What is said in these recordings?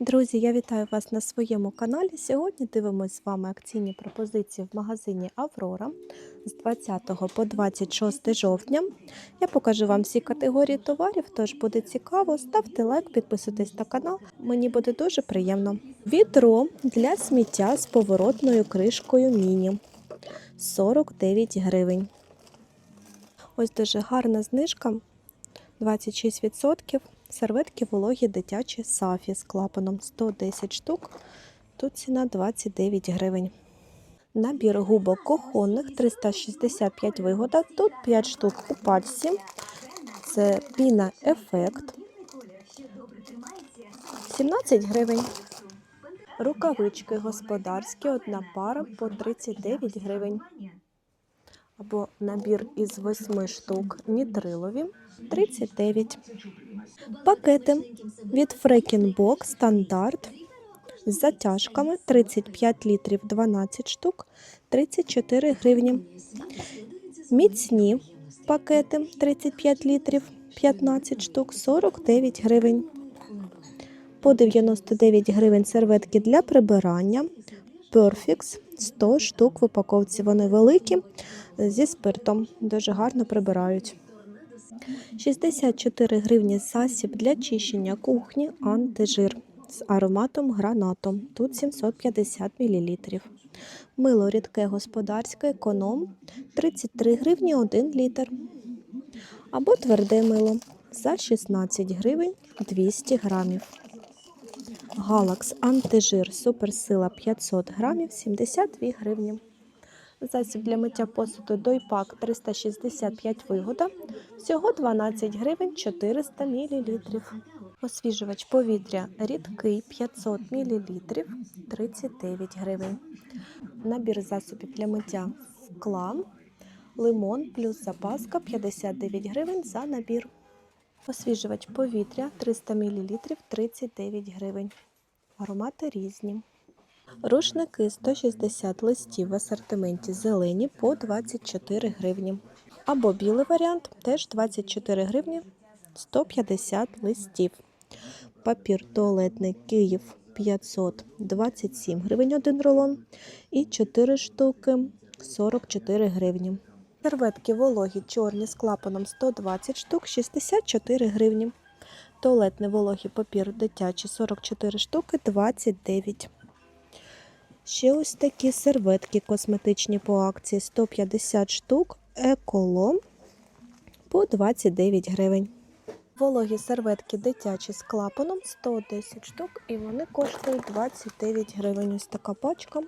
Друзі, я вітаю вас на своєму каналі. Сьогодні дивимося з вами акційні пропозиції в магазині Аврора з 20 по 26 жовтня. Я покажу вам всі категорії товарів, тож буде цікаво. Ставте лайк, підписуйтесь на канал. Мені буде дуже приємно. Відро для сміття з поворотною кришкою міні 49 гривень. Ось дуже гарна знижка 26%. Серветки вологі дитячі сафі з клапаном 110 штук. Тут ціна 29 гривень. Набір губок кухонних 365 вигода. Тут 5 штук у пальці. Це піна ефект. 17 гривень. Рукавички господарські, одна пара по 39 гривень. Або набір із 8 штук нітрилові 39. Пакети від Фрекінбок стандарт з затяжками 35 літрів 12 штук 34 гривні. Міцні пакети 35 літрів 15 штук 49 гривень. По 99 гривень серветки для прибирання. Perfix 100 штук в упаковці. Вони великі зі спиртом. Дуже гарно прибирають. 64 гривні засіб для чищення кухні антижир з ароматом гранатом. Тут 750 мл. Мило рідке господарське економ 33 гривні 1 літр. Або тверде мило за 16 гривень 200 грамів. Галакс антижир суперсила 500 грамів 72 гривні. Засіб для миття посуду Дойпак 365 вигода. Всього 12 гривень 400 мл. Освіжувач повітря рідкий 500 мл 39 гривень. Набір засобів для миття скла. Лимон плюс запаска 59 гривень за набір. Освіжувач повітря 300 мл 39 гривень. Аромати різні. Рушники 160 листів в асортименті зелені по 24 гривні. Або білий варіант теж 24 гривні 150 листів. Папір туалетний Київ 527 гривень один рулон. І 4 штуки 44 гривні. Серветки вологі чорні з клапаном 120 штук 64 гривні. Туалетний вологий папір дитячий 44 штуки 29 Ще ось такі серветки косметичні по акції 150 штук, еколом по 29 гривень. Вологі серветки дитячі з клапаном 110 штук, і вони коштують 29 гривень. Ось така пачка,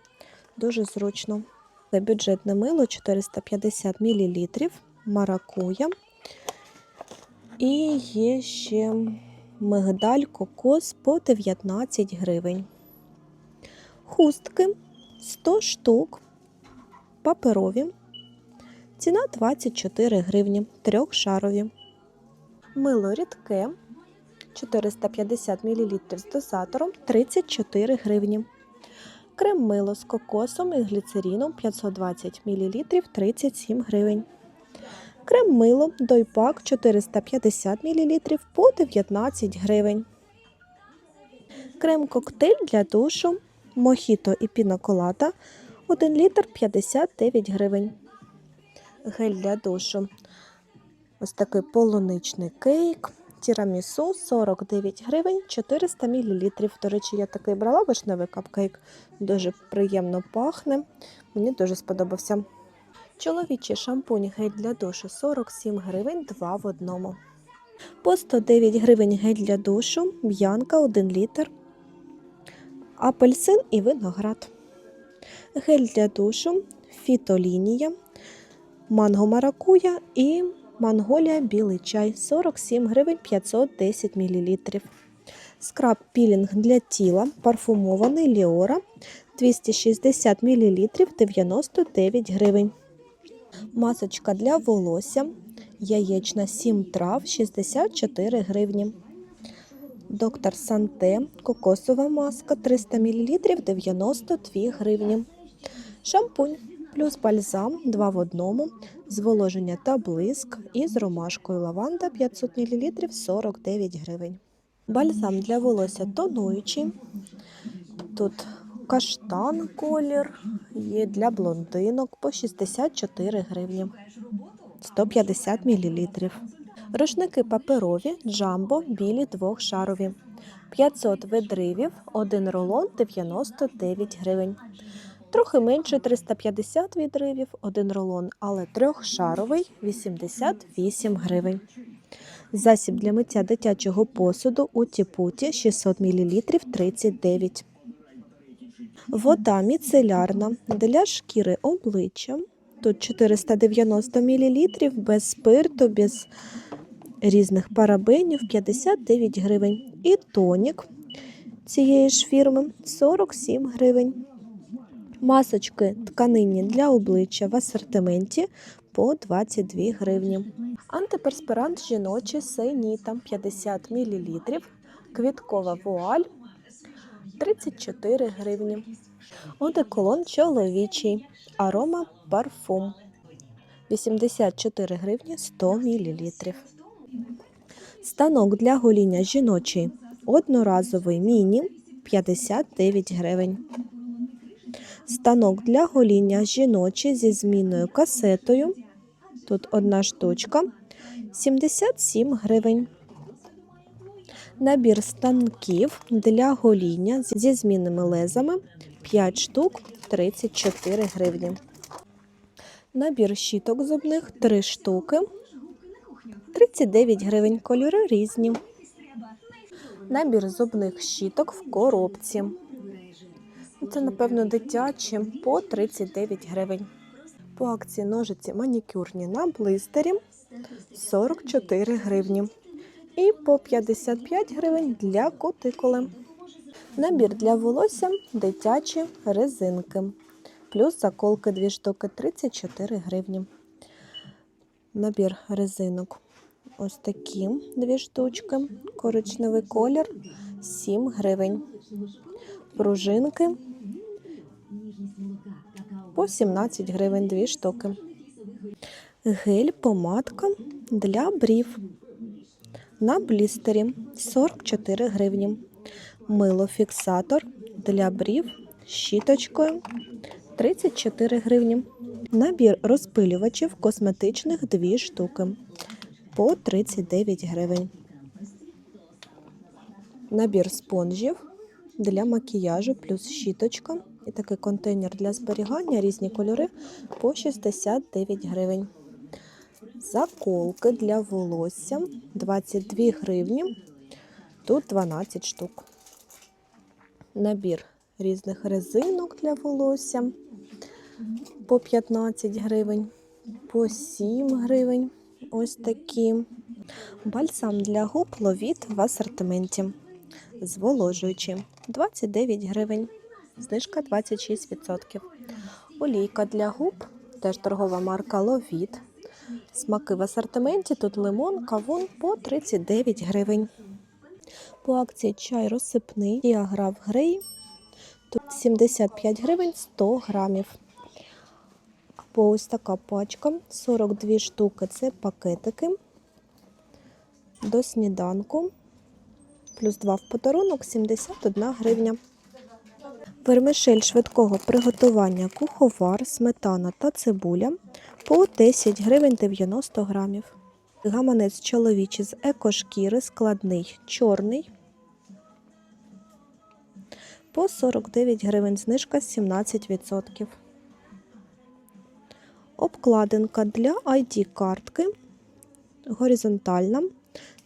дуже зручно. Це бюджетне мило 450 мл, маракуя. І є ще мигдаль кокос по 19 гривень. Хустки 100 штук, паперові. Ціна 24 гривні, трьохшарові. Мило рідке 450 мл з дозатором 34 гривні. Крем мило з кокосом і гліцеріном 520 мл 37 гривень. Крем мило дойпак 450 мл по 19 гривень. Крем коктейль для душу мохіто і пінаколада 1 літр 59 гривень. Гель для душу. Ось такий полуничний кейк. Тірамісу 49 гривень 400 мл. До речі, я такий брала вишневий капкейк. Дуже приємно пахне. Мені дуже сподобався. Чоловічий шампунь гель для душу 47 гривень 2 в одному. По 109 гривень гель для душу, б'янка 1 літр апельсин і виноград. Гель для душу, фітолінія, манго маракуя і манголія білий чай 47 гривень 510 мл. Скраб пілінг для тіла парфумований Ліора 260 мл 99 гривень. Масочка для волосся яєчна 7 трав 64 гривні. Доктор Санте, кокосова маска 300 мл 92 гривні. Шампунь плюс бальзам 2 в одному, зволоження та блиск із ромашкою лаванда 500 мл 49 гривень. Бальзам для волосся тонуючий. Тут каштан колір, є для блондинок по 64 гривні. 150 мл. Рушники паперові, джамбо, білі двохшарові. 500 видривів, один рулон 99 гривень. Трохи менше 350 відривів, один рулон, але трьохшаровий 88 гривень. Засіб для миття дитячого посуду у тіпуті 600 мл 39. Вода міцелярна для шкіри обличчя. Тут 490 мл без спирту, без різних парабенів 59 гривень. І тонік цієї ж фірми 47 гривень. Масочки тканинні для обличчя в асортименті по 22 гривні. Антиперспирант жіночий Сейніта 50 мл. Квіткова вуаль 34 гривні. Одеколон чоловічий. Арома парфум 84 гривні 100 мл. Станок для гоління жіночий. Одноразовий міні 59 гривень. Станок для гоління жіночий зі змінною касетою. Тут одна штучка 77 гривень. Набір станків для гоління зі змінними лезами 5 штук 34 гривні. Набір щіток зубних 3 штуки 39 гривень. Кольори різні. Набір зубних щіток в коробці. Це, напевно, дитячі по 39 гривень. По акції ножиці манікюрні на блистері 44 гривні. І по 55 гривень для кутикули. Набір для волосся дитячі резинки. Плюс заколки 2 штуки 34 гривні. Набір резинок. Ось такі дві штучки. Коричневий колір 7 гривень. Пружинки по 17 гривень дві штуки. Гель помадка для брів на блістері 44 гривні. Мило фіксатор для брів з щіточкою 34 гривні. Набір розпилювачів косметичних 2 штуки по 39 гривень. Набір спонжів для макіяжу плюс щіточка і такий контейнер для зберігання різні кольори по 69 гривень. Заколки для волосся 22 гривні. Тут 12 штук. Набір різних резинок для волосся по 15 гривень, по 7 гривень. Ось такі. Бальсам для губ ловіт в асортименті. Зволожуючий 29 гривень, знижка 26%. Олійка для губ, теж торгова марка Ловіт. Смаки в асортименті. Тут лимон, кавун по 39 гривень. По акції чай розсипний діаграф грей. Тут 75 гривень 100 грамів. Або ось така пачка 42 штуки це пакетики до сніданку. Плюс 2 в подарунок 71 гривня. Вермишель швидкого приготування куховар, сметана та цибуля по 10 гривень 90 грамів. Гаманець чоловічий з екошкіри складний чорний по 49 гривень, знижка 17%. Обкладинка для ID-картки горизонтальна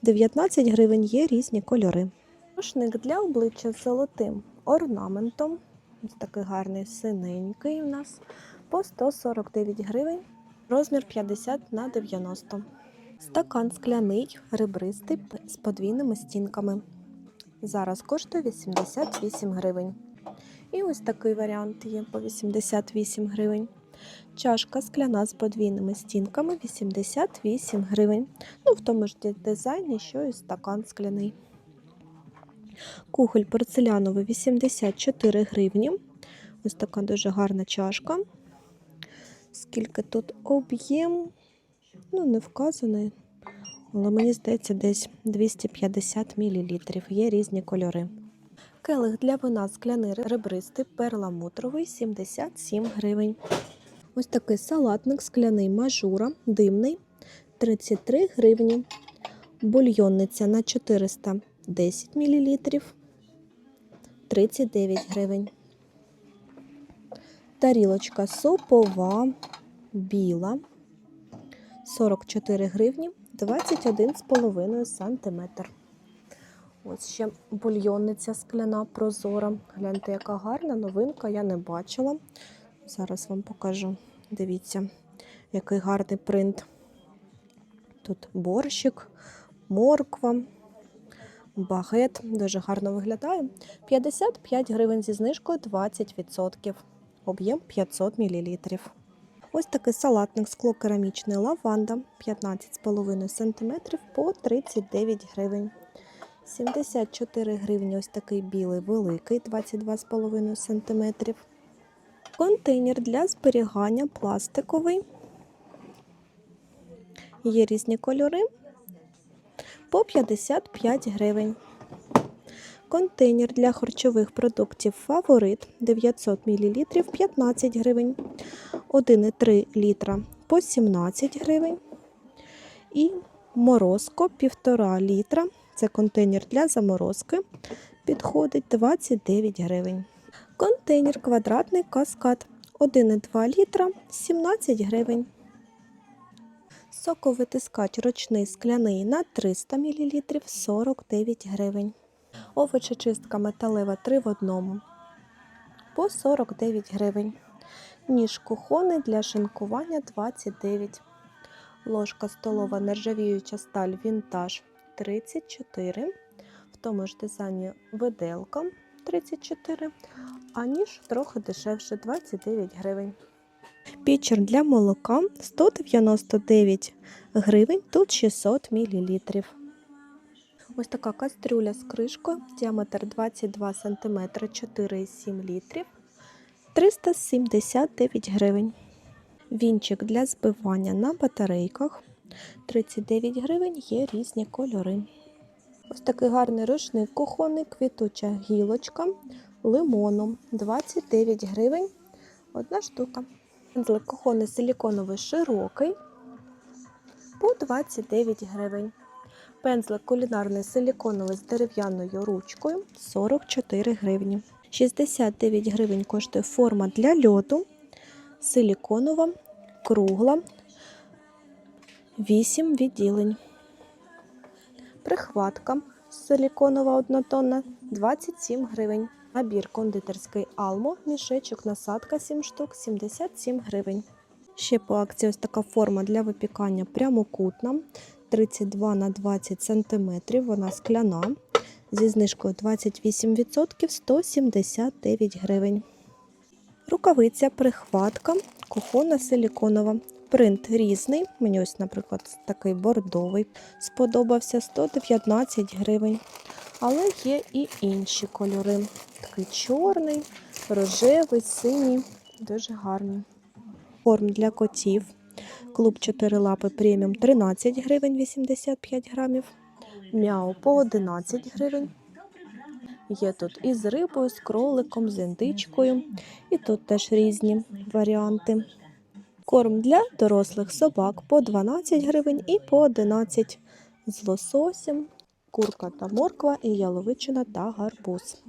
19 гривень, є різні кольори. Рушник для обличчя з золотим орнаментом. Ось такий гарний синенький у нас по 149 гривень, розмір 50 на 90. Стакан скляний, ребристий з подвійними стінками. Зараз коштує 88 гривень. І ось такий варіант є по 88 гривень. Чашка скляна з подвійними стінками 88 гривень. Ну, в тому ж дизайні, що і стакан скляний. Кухоль порцеляновий 84 гривні. Ось така дуже гарна чашка. Скільки тут об'єм? Ну, не вказаний. але мені здається, десь 250 мл. Є різні кольори. Келих для вина скляний ребристий перламутровий 77 гривень. Ось такий салатник скляний мажура, димний 33 гривні. Бульйонниця на 410 мл 39 гривень. Тарілочка сопова, біла 44 гривні 21,5 см. Ось ще бульйонниця скляна прозора. Гляньте, яка гарна новинка, я не бачила. Зараз вам покажу. Дивіться, який гарний принт. Тут борщик, морква, багет. Дуже гарно виглядає. 55 гривень зі знижкою 20%. Об'єм 500 мл. Ось такий салатник склокерамічний лаванда 15,5 см по 39 гривень. 74 гривні ось такий білий великий 22,5 см. Контейнер для зберігання пластиковий. Є різні кольори по 55 гривень. Контейнер для харчових продуктів Фаворит 900 мл 15 гривень. 1,3 літра по 17 гривень. І морозко 1,5 літра. Це контейнер для заморозки. Підходить 29 гривень. Контейнер квадратний каскад 1,2 літра 17 гривень. Соковитискач ручний скляний на 300 мл 49 гривень. Овочечистка металева 3 в одному по 49 гривень. Ніж кухонний для шинкування 29. Ложка столова нержавіюча сталь вінтаж 34. В тому ж дизайні виделка 34, а ніж трохи дешевше 29 гривень. Пічер для молока 199 гривень, тут 600 мл. Ось така кастрюля з кришкою, діаметр 22 см 4,7 літрів, 379 гривень. Вінчик для збивання на батарейках 39 гривень, є різні кольори. Ось такий гарний рушник кухонний, квітуча гілочка лимоном 29 гривень. Одна штука. Пензлик кухонний силіконовий широкий по 29 гривень. Пензлик кулінарний силіконовий з дерев'яною ручкою 44 гривні. 69 гривень коштує форма для льоду. Силіконова, кругла, 8 відділень. Прихватка силіконова однотонна 27 гривень. Набір кондитерський Алмо, мішечок, насадка 7 штук 77 гривень. Ще по акції ось така форма для випікання прямокутна 32 на 20 см. Вона скляна. Зі знижкою 28% 179 гривень. Рукавиця, прихватка, кухонна силіконова. Принт різний. Мені ось, наприклад, такий бордовий сподобався 119 гривень. Але є і інші кольори. Такий чорний, рожевий, синій, дуже гарний. Корм для котів. Клуб 4 лапи преміум 13 гривень 85 грамів. Мяу по 11 гривень. Є тут і з рибою, з кроликом, з індичкою. І тут теж різні варіанти. Корм для дорослих собак по 12 гривень і по 11 з лососем, курка та морква і яловичина та гарбуз.